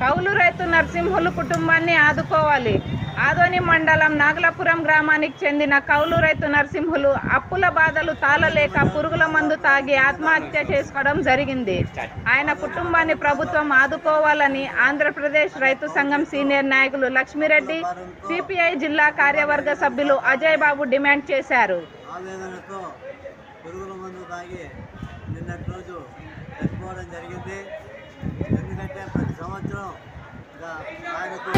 కౌలు రైతు నరసింహులు కుటుంబాన్ని ఆదుకోవాలి. ఆదోని మండలం నాగలాపురం గ్రామానికి చెందిన కౌలు రైతు నరసింహులు అప్పుల బాధలు తాళలేక పురుగుల మందు తాగి ఆత్మహత్య చేసుకోవడం జరిగింది. ఆయన కుటుంబాన్ని ప్రభుత్వం ఆదుకోవాలని ఆంధ్రప్రదేశ్ రైతు సంఘం సీనియర్ నాయకులు లక్ష్మిరెడ్డి సిపిఐ జిల్లా కార్యవర్గ సభ్యులు అజయ్ బాబు డిమాండ్ చేశారు. పురుగుల మందు తాగి నిన్నటి రోజు చనిపోవడం జరిగింది. ఎందుకంటే ప్రతి ఆయనకు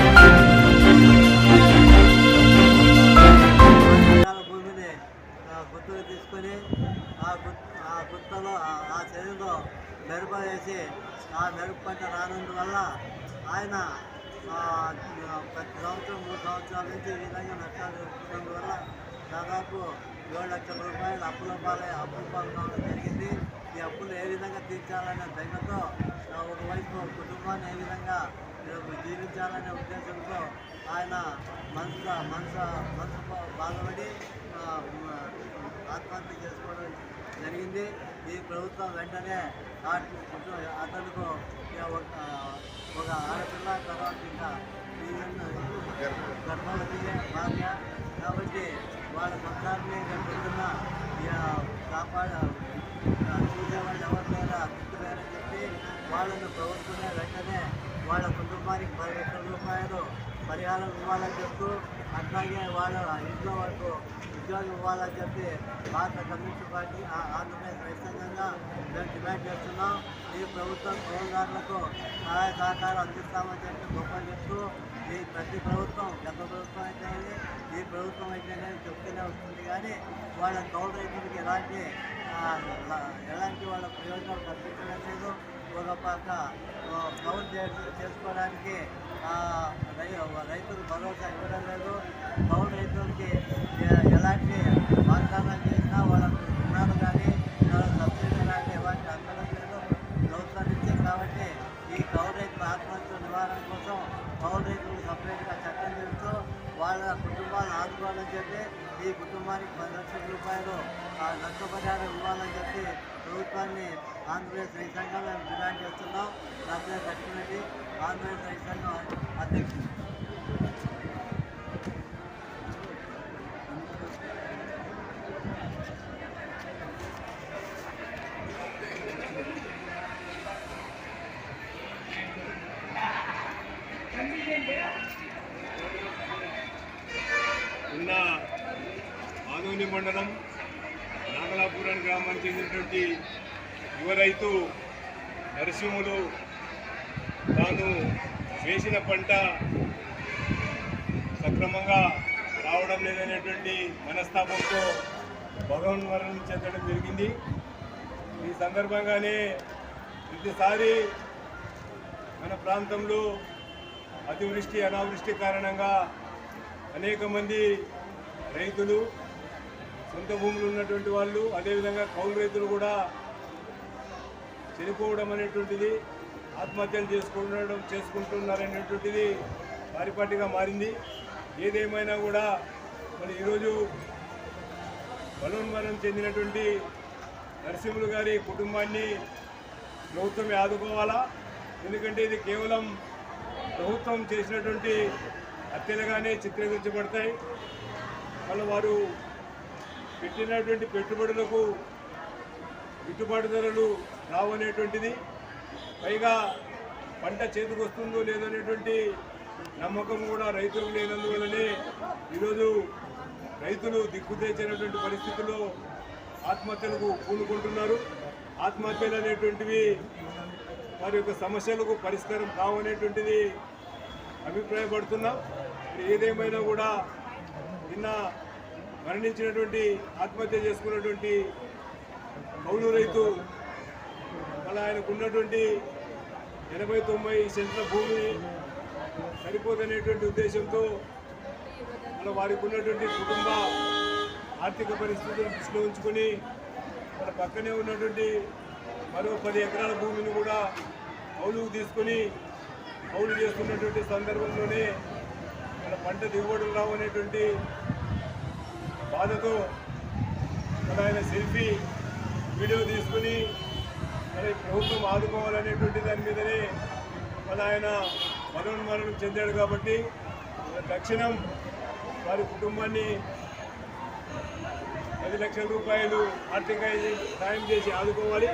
భూమిని ఆ, గుర్తులు తీసుకొని ఆ గుత్ ఆ గుర్తలో ఆ- ఆ మెరుపు వేసి ఆ మెరుపు పంట రానందువల్ల ఆయన ప్రతి సంవత్సరం మూడు సంవత్సరాల నుంచి ఈ విధంగా నష్టాలు జరుగుతున్నందువల్ల దాదాపు ఏడు లక్షల రూపాయలు అప్పుల పాలై అప్పుల పాలు కావడం జరిగింది ఈ అప్పులు ఏ విధంగా తీర్చాలనే దగ్గరతో ఒకవైపు కుటుంబాన్ని ఏ విధంగా జీవించాలనే ఉద్దేశంతో ఆయన మనసు మనసు మనసు బాధపడి ఆత్మహత్య చేసుకోవడం జరిగింది. ఈ ప్రభుత్వం వెంటనే అతనుకు ఒక ఒక ఆడపిల్ల తర్వాత ఇంకా గర్భవతి భార్య వారికి పది లక్షల రూపాయలు పరిహారం ఇవ్వాలని చెప్తూ అట్లాగే వాళ్ళ ఇంట్లో వాళ్ళకు ఉద్యోగం ఇవ్వాలని చెప్పి భారత కమ్యూనిస్ట్ పార్టీ ఆంధ్రప్రదేశ్ రైతాంగంగా మేము డిమాండ్ చేస్తున్నాం. ఈ ప్రభుత్వం కొనుగోదారులకు సహాయ సహకారం అందిస్తామని చెప్పి గొప్ప చెప్తూ ఈ ప్రతి ప్రభుత్వం గత ప్రభుత్వం అయితేనే ఈ ప్రభుత్వం అయితేనే చెప్తూనే వస్తుంది. కానీ వాళ్ళ కౌలు రైతులకి ఎలాంటి ఎలాంటి వాళ్ళ ప్రయోజనాలు కల్పించడం లేదు. ఒక పక్క కౌలు చేసుకోవడానికి ఆ, రైతులు భరోసా ఇవ్వడం లేదు. కౌలు రైతులకి ఎలాంటి వాగ్దానాలు చేసినా వాళ్ళకు ఉన్నారు కానీ వాళ్ళ సబ్సిడీ కానీ ఎలాంటి అందడం లేదు ప్రభుత్వం నుంచి కాబట్టి ఈ కౌలు రైతుల ఆత్మహత్య నివారణ కోసం కౌలు రైతులు సపరేట్గా చట్టం చేస్తూ వాళ్ళ కుటుంబాలను చెప్పి ఈ కుటుంబానికి పది లక్షల రూపాయలు నష్టపరిహారం ఇవ్వాలని చెప్పి ప్రభుత్వాన్ని ఆంధ్రప్రదేశ్ రైతాంగంగా మేము డిమాండ్ చేస్తున్నాం. నా పేరు లక్ష్మణరెడ్డి ఆంధ్రప్రదేశ్ రైతాంగం అధ్యక్షుడు. ఆదోని మండలం నాగలాపురం గ్రామానికి చెందినటువంటి యువ రైతు నరసింహులు తాను వేసిన పంట సక్రమంగా రావడం లేదనేటువంటి మనస్తాపంతో భగవన్వరం చెందడం జరిగింది. ఈ సందర్భంగానే ప్రతిసారి మన ప్రాంతంలో అతివృష్టి అనావృష్టి కారణంగా అనేక మంది రైతులు సొంత భూములు ఉన్నటువంటి వాళ్ళు అదేవిధంగా కౌలు రైతులు కూడా చనిపోవడం అనేటువంటిది ఆత్మహత్యలు చేసుకుంటడం చేసుకుంటున్నారనేటువంటిది పరిపాటిగా మారింది. ఏదేమైనా కూడా మరి ఈరోజు బలోన్మరణం చెందినటువంటి నరసింహులు గారి కుటుంబాన్ని ప్రభుత్వమే ఆదుకోవాలా? ఎందుకంటే ఇది కేవలం ప్రభుత్వం చేసినటువంటి హత్యలుగానే చిత్రీకరించబడతాయి. మళ్ళీ వారు పెట్టినటువంటి పెట్టుబడులకు గిట్టుబాటు ధరలు రావనేటువంటిది. పైగా పంట చేతికి వస్తుందో లేదో అనేటువంటి నమ్మకం కూడా రైతులు లేనందువలనే ఈరోజు రైతులు దిక్కుదేచినటువంటి పరిస్థితుల్లో ఆత్మహత్యలకు పూనుకుంటున్నారు. ఆత్మహత్యలు అనేటువంటివి వారి యొక్క సమస్యలకు పరిష్కారం కావనేటువంటిది అభిప్రాయపడుతున్నాం. ఏదేమైనా కూడా నిన్న మరణించినటువంటి ఆత్మహత్య చేసుకున్నటువంటి కౌలు రైతు మళ్ళీ ఆయనకు ఉన్నటువంటి ఎనభై తొంభై సెంట్ల భూమి సరిపోదనేటువంటి ఉద్దేశంతో మన వారికి ఉన్నటువంటి కుటుంబ ఆర్థిక పరిస్థితులను దృష్టిలో ఉంచుకొని మన పక్కనే ఉన్నటువంటి మరో పది ఎకరాల భూమిని కూడా కౌలుకు తీసుకొని కౌలు చేస్తున్నటువంటి సందర్భంలోనే మన పంట దిగుబడులు రావు అనేటువంటి బాధతో మన ఆయన సెల్ఫీ వీడియో తీసుకుని మరి ప్రభుత్వం ఆదుకోవాలనేటువంటి దాని మీదనే మన ఆయన మరణం చెందాడు కాబట్టి తక్షణం వారి కుటుంబాన్ని పది లక్షల రూపాయలు ఆర్థిక సాయం చేసి ఆదుకోవాలి.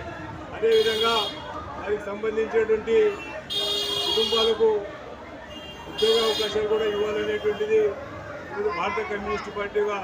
అదేవిధంగా వారికి సంబంధించినటువంటి కుటుంబాలకు ఉద్యోగ అవకాశాలు కూడా ఇవ్వాలనేటువంటిది భారత కమ్యూనిస్ట్ పార్టీగా